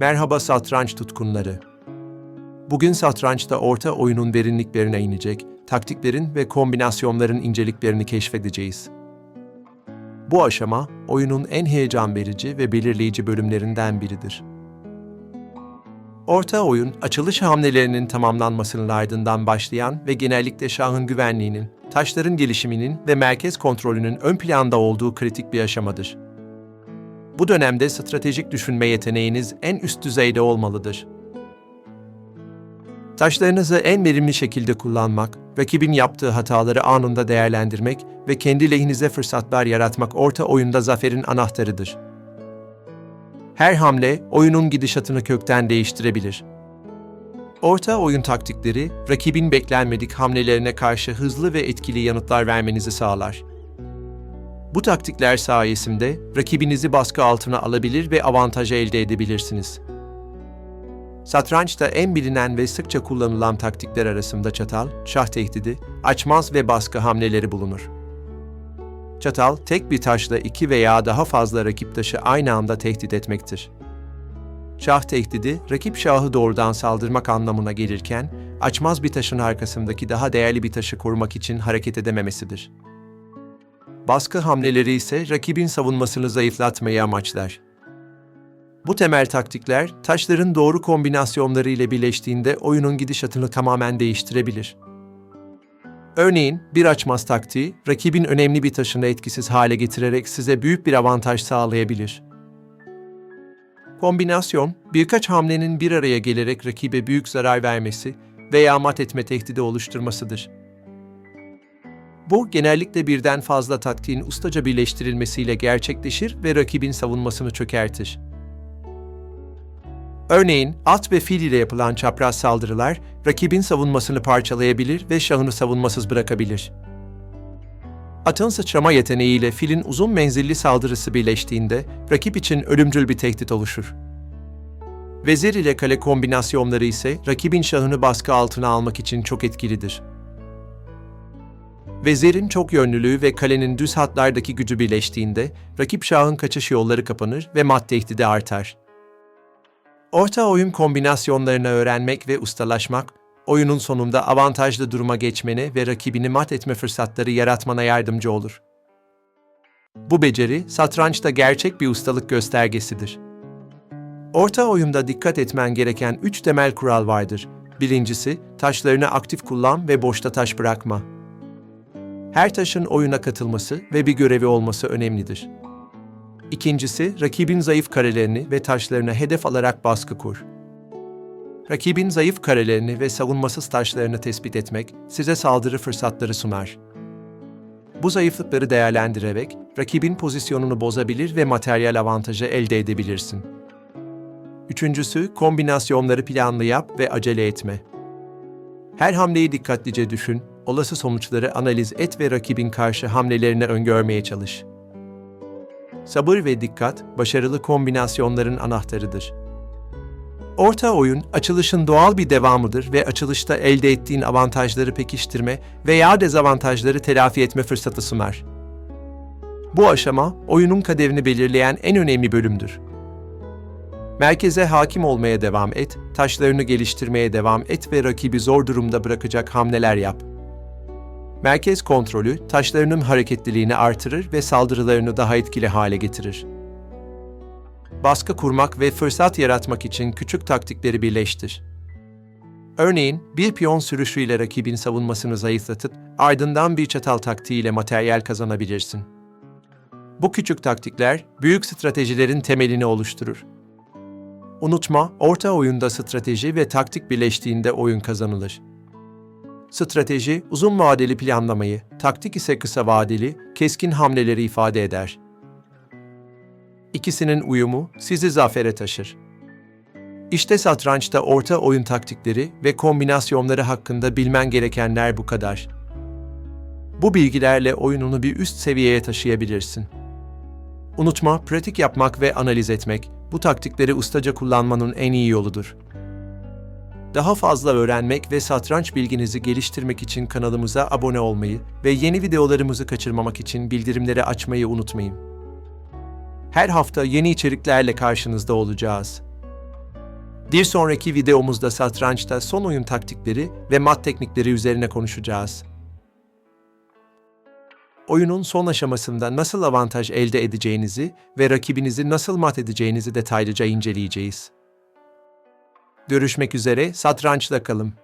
Merhaba satranç tutkunları. Bugün satrançta orta oyunun derinliklerine inecek, taktiklerin ve kombinasyonların inceliklerini keşfedeceğiz. Bu aşama oyunun en heyecan verici ve belirleyici bölümlerinden biridir. Orta oyun, açılış hamlelerinin tamamlanmasının ardından başlayan ve genellikle şahın güvenliğinin, taşların gelişiminin ve merkez kontrolünün ön planda olduğu kritik bir aşamadır. Bu dönemde stratejik düşünme yeteneğiniz en üst düzeyde olmalıdır. Taşlarınızı en verimli şekilde kullanmak, rakibin yaptığı hataları anında değerlendirmek ve kendi lehinize fırsatlar yaratmak orta oyunda zaferin anahtarıdır. Her hamle oyunun gidişatını kökten değiştirebilir. Orta oyun taktikleri, rakibin beklenmedik hamlelerine karşı hızlı ve etkili yanıtlar vermenizi sağlar. Bu taktikler sayesinde rakibinizi baskı altına alabilir ve avantaj elde edebilirsiniz. Satrançta en bilinen ve sıkça kullanılan taktikler arasında çatal, şah tehdidi, açmaz ve baskı hamleleri bulunur. Çatal, tek bir taşla iki veya daha fazla rakip taşı aynı anda tehdit etmektir. Şah tehdidi, rakip şahı doğrudan saldırmak anlamına gelirken, açmaz bir taşın arkasındaki daha değerli bir taşı korumak için hareket edememesidir. Baskı hamleleri ise rakibin savunmasını zayıflatmayı amaçlar. Bu temel taktikler, taşların doğru kombinasyonları ile birleştiğinde oyunun gidişatını tamamen değiştirebilir. Örneğin, bir açmaz taktiği, rakibin önemli bir taşını etkisiz hale getirerek size büyük bir avantaj sağlayabilir. Kombinasyon, birkaç hamlenin bir araya gelerek rakibe büyük zarar vermesi veya mat etme tehdidi oluşturmasıdır. Bu genellikle birden fazla taktiğin ustaca birleştirilmesiyle gerçekleşir ve rakibin savunmasını çökertir. Örneğin at ve fil ile yapılan çapraz saldırılar rakibin savunmasını parçalayabilir ve şahını savunmasız bırakabilir. Atın sıçrama yeteneğiyle filin uzun menzilli saldırısı birleştiğinde rakip için ölümcül bir tehdit oluşur. Vezir ile kale kombinasyonları ise rakibin şahını baskı altına almak için çok etkilidir. Vezirin çok yönlülüğü ve kalenin düz hatlardaki gücü birleştiğinde rakip şahın kaçış yolları kapanır ve mat tehdidi artar. Orta oyun kombinasyonlarını öğrenmek ve ustalaşmak, oyunun sonunda avantajlı duruma geçmene ve rakibini mat etme fırsatları yaratmana yardımcı olur. Bu beceri, satrançta gerçek bir ustalık göstergesidir. Orta oyunda dikkat etmen gereken üç temel kural vardır. Birincisi, taşlarını aktif kullan ve boşta taş bırakma. Her taşın oyuna katılması ve bir görevi olması önemlidir. İkincisi, rakibin zayıf karelerini ve taşlarına hedef alarak baskı kur. Rakibin zayıf karelerini ve savunmasız taşlarını tespit etmek size saldırı fırsatları sunar. Bu zayıflıkları değerlendirerek rakibin pozisyonunu bozabilir ve materyal avantajı elde edebilirsin. Üçüncüsü, kombinasyonları planlı yap ve acele etme. Her hamleyi dikkatlice düşün, olası sonuçları analiz et ve rakibin karşı hamlelerini öngörmeye çalış. Sabır ve dikkat, başarılı kombinasyonların anahtarıdır. Orta oyun, açılışın doğal bir devamıdır ve açılışta elde ettiğin avantajları pekiştirme veya dezavantajları telafi etme fırsatı sunar. Bu aşama, oyunun kaderini belirleyen en önemli bölümdür. Merkeze hakim olmaya devam et, taşlarını geliştirmeye devam et ve rakibi zor durumda bırakacak hamleler yap. Merkez kontrolü taşlarının hareketliliğini artırır ve saldırılarını daha etkili hale getirir. Baskı kurmak ve fırsat yaratmak için küçük taktikleri birleştir. Örneğin bir piyon sürüşüyle rakibin savunmasını zayıflatıp ardından bir çatal taktiğiyle materyal kazanabilirsin. Bu küçük taktikler büyük stratejilerin temelini oluşturur. Unutma, orta oyunda strateji ve taktik birleştiğinde oyun kazanılır. Strateji, uzun vadeli planlamayı, taktik ise kısa vadeli, keskin hamleleri ifade eder. İkisinin uyumu sizi zafere taşır. İşte satrançta orta oyun taktikleri ve kombinasyonları hakkında bilmen gerekenler bu kadar. Bu bilgilerle oyununu bir üst seviyeye taşıyabilirsin. Unutma, pratik yapmak ve analiz etmek, bu taktikleri ustaca kullanmanın en iyi yoludur. Daha fazla öğrenmek ve satranç bilginizi geliştirmek için kanalımıza abone olmayı ve yeni videolarımızı kaçırmamak için bildirimleri açmayı unutmayın. Her hafta yeni içeriklerle karşınızda olacağız. Bir sonraki videomuzda satrançta son oyun taktikleri ve mat teknikleri üzerine konuşacağız. Oyunun son aşamasında nasıl avantaj elde edeceğinizi ve rakibinizi nasıl mat edeceğinizi detaylıca inceleyeceğiz. Görüşmek üzere, satrançla kalın.